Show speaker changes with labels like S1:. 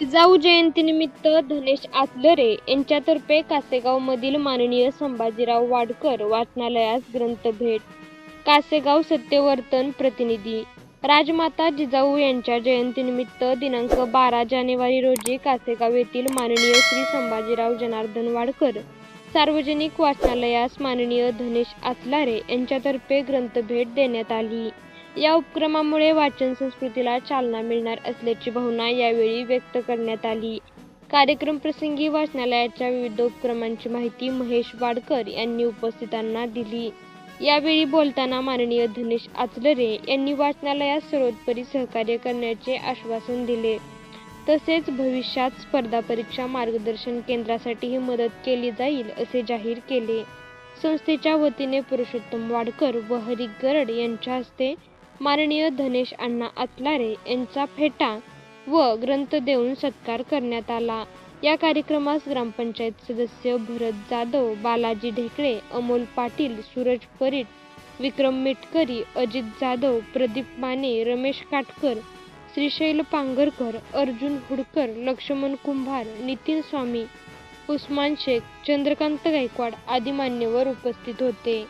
S1: जिजाऊ जयंतीनिमित्त धनेश आचलरे यांच्यातर्फे कासेगावमधील माननीय संभाजीराव वाडकर वाचनालयास ग्रंथ भेट. कासेगाव सत्यवर्तन प्रतिनिधी राजमाता जिजाऊ यांच्या जयंतीनिमित्त दिनांक बारा जानेवारी रोजी कासेगाव येथील माननीय श्री संभाजीराव जनार्दन वाडकर सार्वजनिक वाचनालयास माननीय धनेश आचलारे यांच्यातर्फे ग्रंथभेट देण्यात आली. या उपक्रमामुळे वाचन संस्कृतीला चालना मिळणार असल्याची भावना यावेळी व्यक्त करण्यात आली. कार्यक्रम प्रसंगी वाचनालयाच्या विविध उपक्रमांची माहिती महेश वाडकर यांनी उपस्थितांना दिली. यावेळी बोलताना माननीय धनेश आचलरे यांनी वाचनालयात सर्वोत्परी सहकार्य करण्याचे आश्वासन दिले. तसेच भविष्यात स्पर्धा परीक्षा मार्गदर्शन केंद्रासाठीही मदत केली जाईल असे जाहीर केले. संस्थेच्या वतीने पुरुषोत्तम वाडकर व हरी गरड यांच्या हस्ते माननीय धनेश अण्णा आतलारे यांचा फेटा व ग्रंथ देऊन सत्कार करण्यात आला. या कार्यक्रमास ग्रामपंचायत सदस्य भरत जाधव बालाजी ढेकळे अमोल पाटील सूरज परीट विक्रम मिटकरी अजित जाधव प्रदीप माने रमेश काटकर श्रीशैल पांगरकर अर्जुन हुडकर लक्ष्मण कुंभार नितीन स्वामी उस्मान शेख चंद्रकांत गायकवाड आदी मान्यवर उपस्थित होते.